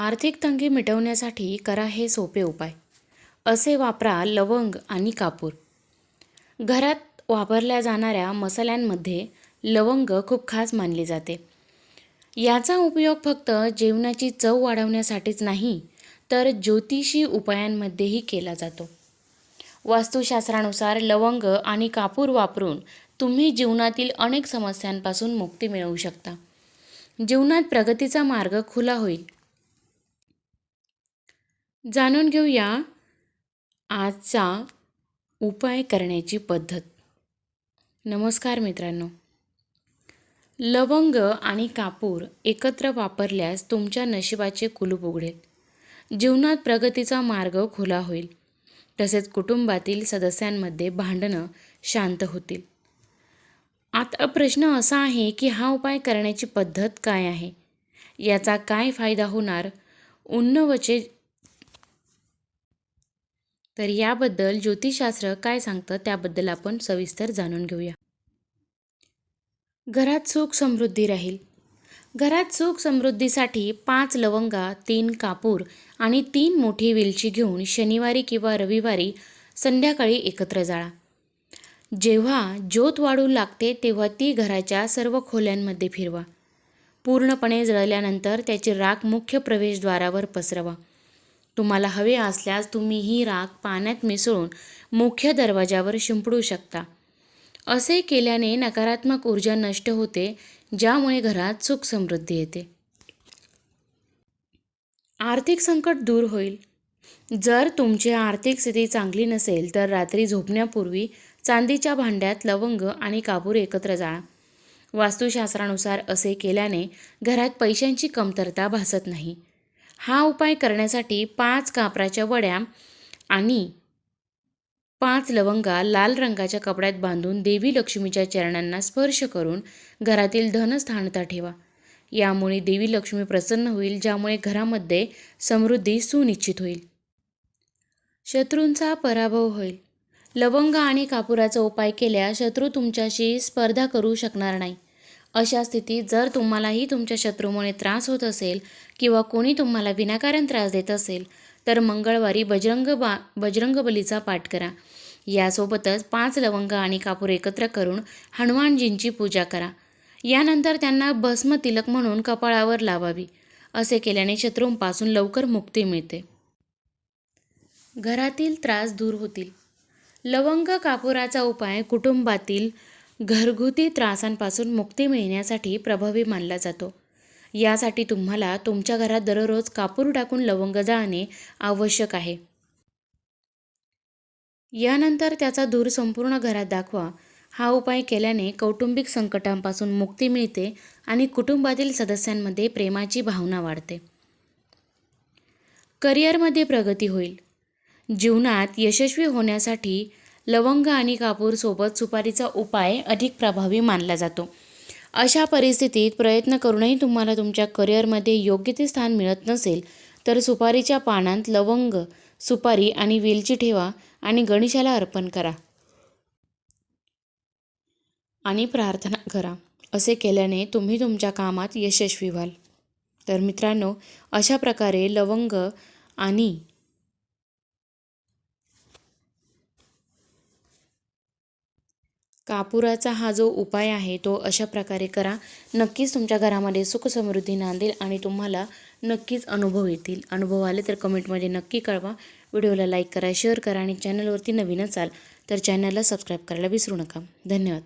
आर्थिक तंगी मिटवण्यासाठी करा हे सोपे उपाय. असे वापरा लवंग आणि कापूर. घरात वापरल्या जाणाऱ्या मसाल्यांमध्ये लवंग खूप खास मानली जाते. याचा उपयोग फक्त जेवणाची चव वाढवण्यासाठीच नाही तर ज्योतिषी उपायांमध्येही केला जातो. वास्तुशास्त्रानुसार लवंग आणि कापूर वापरून तुम्ही जीवनातील अनेक समस्यांपासून मुक्ती मिळवू शकता. जीवनात प्रगतीचा मार्ग खुला होईल. जाणून घेऊया आजचा उपाय करण्याची पद्धत. नमस्कार मित्रांनो. लवंग आणि कापूर एकत्र वापरल्यास तुमच्या नशिबाचे कुलूप उघडेल. जीवनात प्रगतीचा मार्ग खुला होईल. तसेच कुटुंबातील सदस्यांमध्ये भांडणं शांत होतील. आता प्रश्न असा आहे की हा उपाय करण्याची पद्धत काय आहे? याचा काय फायदा होणार? उन्नवचे तर याबद्दल ज्योतिषशास्त्र काय सांगतं त्याबद्दल आपण सविस्तर जाणून घेऊया. घरात सुख समृद्धी राहील. घरात सुख समृद्धीसाठी पाच लवंगा तीन कापूर आणि तीन मोठी वेलची घेऊन शनिवारी किंवा रविवारी संध्याकाळी एकत्र जाळा. जेव्हा ज्योत वाढू लागते तेव्हा ती घराच्या सर्व खोल्यांमध्ये फिरवा. पूर्णपणे जळल्यानंतर त्याची राख मुख्य प्रवेशद्वारावर पसरवा. तुम्हाला हवे असल्यास तुम्ही ही राख पाण्यात मिसळून मुख्य दरवाजावर शिंपडू शकता. असे केल्याने नकारात्मक ऊर्जा नष्ट होते ज्यामुळे घरात सुख समृद्धी येते. आर्थिक संकट दूर होईल. जर तुमची आर्थिक स्थिती चांगली नसेल तर रात्री झोपण्यापूर्वी चांदीच्या भांड्यात लवंग आणि कापूर एकत्र जाळा. वास्तुशास्त्रानुसार असे केल्याने घरात पैशांची कमतरता भासत नाही. हा उपाय करण्यासाठी पाच कापराच्या वड्या आणि पाच लवंगा लाल रंगाच्या कपड्यात बांधून देवी लक्ष्मीच्या चरणांना स्पर्श करून घरातील धनस्थानता ठेवा. यामुळे देवी लक्ष्मी प्रसन्न होईल ज्यामुळे घरामध्ये समृद्धी सुनिश्चित होईल. शत्रूंचा पराभव होईल. लवंग आणि कापुराचा उपाय केल्यास शत्रू तुमच्याशी स्पर्धा करू शकणार नाही. अशा स्थितीत जर तुम्हालाही तुमच्या शत्रूमुळे त्रास होत असेल किंवा कोणी तुम्हाला विनाकारण त्रास देत असेल तर मंगळवारी बजरंग बा बजरंगबलीचा पाठ करा. यासोबतच पाच लवंग आणि कापूर एकत्र करून हनुमानजींची पूजा करा. यानंतर त्यांना भस्म तिलक म्हणून कपाळावर लावावी. असे केल्याने शत्रूंपासून लवकर मुक्ती मिळते. घरातील त्रास दूर होतील. लवंग कापुराचा उपाय कुटुंबातील घरगुती त्रासांपासून मुक्ती मिळण्यासाठी प्रभावी मानला जातो. यासाठी तुम्हाला तुमच्या घरात दररोज कापूर टाकून लवंग जाळणे आवश्यक आहे. यानंतर त्याचा धूर संपूर्ण घरात दाखवा. हा उपाय केल्याने कौटुंबिक संकटांपासून मुक्ती मिळते आणि कुटुंबातील सदस्यांमध्ये प्रेमाची भावना वाढते. करिअरमध्ये प्रगती होईल. जीवनात यशस्वी होण्यासाठी लवंग आणि कापूर सोबत सुपारीचा उपाय अधिक प्रभावी मानला जातो. अशा परिस्थितीत प्रयत्न करूनही तुम्हाला तुमच्या करिअरमध्ये योग्य ते स्थान मिळत नसेल तर सुपारीच्या पानांत लवंग सुपारी आणि वेलची ठेवा आणि गणेशाला अर्पण करा. आणि प्रार्थना करा. असे केल्याने तुम्ही तुमच्या कामात यशस्वी व्हाल. तर मित्रांनो अशा प्रकारे लवंग आणि कापुराचा हा जो उपाय आहे तो अशा प्रकारे करा. नक्कीच तुमच्या घरामध्ये सुख समृद्धी नांदेल आणि तुम्हाला नक्कीच अनुभव येतील. अनुभव आले तर कमेंटमध्ये नक्की कळवा. व्हिडिओला लाईक करा शेअर करा आणि चॅनलवरती नवीन असाल तर चॅनलला सबस्क्राईब करायला विसरू नका. धन्यवाद.